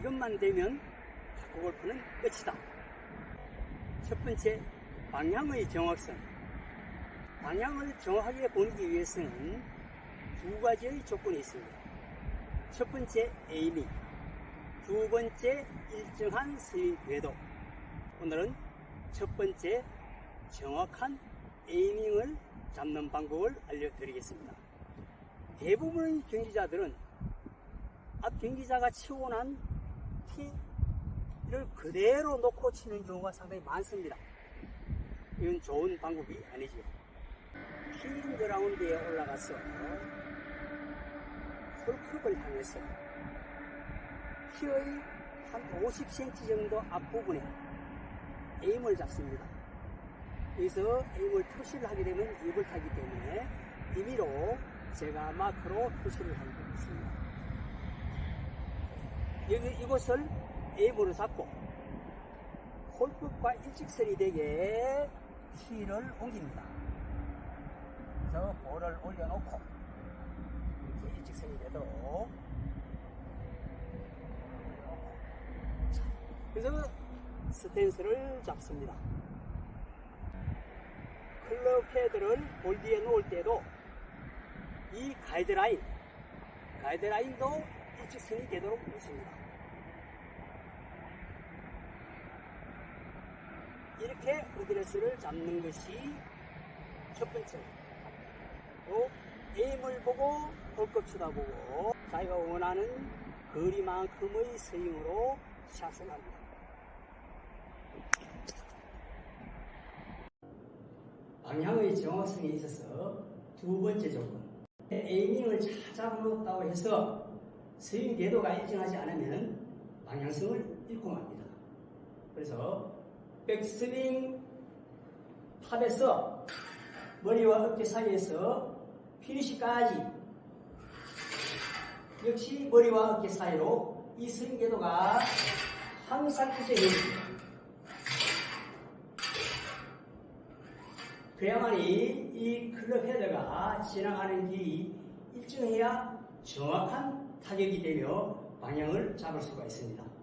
이것만 되면 탁구 골프는 끝이다. 첫 번째, 방향의 정확성. 방향을 정확하게 보기 위해서는 두 가지의 조건이 있습니다. 첫 번째, 에이밍. 두 번째, 일정한 스윙 궤도. 오늘은 첫 번째, 정확한 에이밍을 잡는 방법을 알려드리겠습니다. 대부분의 경기자들은 앞 경기자가 치고 난 티를 그대로 놓고 치는 경우가 상당히 많습니다. 이건 좋은 방법이 아니죠. 티 그라운드에 올라가서 홀컵을 향해서 티의 한 50cm 정도 앞부분에 에임을 잡습니다. 여기서 에임을 표시를 하게 되면 입을 타기 때문에 임의로 제가 마크로 표시를 하고 있습니다. 여기 이곳을 에임으로 잡고 홀끝과 일직선이 되게 티를 옮깁니다. 그래서 볼을 올려놓고 이렇게 일직선이 되도록 그래서 스탠스를 잡습니다. 클럽 헤드를 볼 뒤에 놓을 때도 이 가이드라인, 가이드라인도 일직선이 되도록 있습니다. 이렇게 어드레스를 잡는 것이 첫 번째. 또 에임을 보고 볼것 쳐다보고 자기가 원하는 거리만큼의 스윙으로 샷을 합니다. 방향의 정확성에 있어서 두 번째 조건. 에이밍을 잘 잡아놓았다고 해서 스윙 궤도가 일정하지 않으면 방향성을 잃고 맙니다. 그래서 백스윙 탑에서 머리와 어깨 사이에서 피니시까지 역시 머리와 어깨 사이로 이 스윙 궤도가 항상 일정해 있습니다. 그야말이 이 클럽 헤더가 지나가는 길이 일정해야 정확한 타격이 되며 방향을 잡을 수가 있습니다.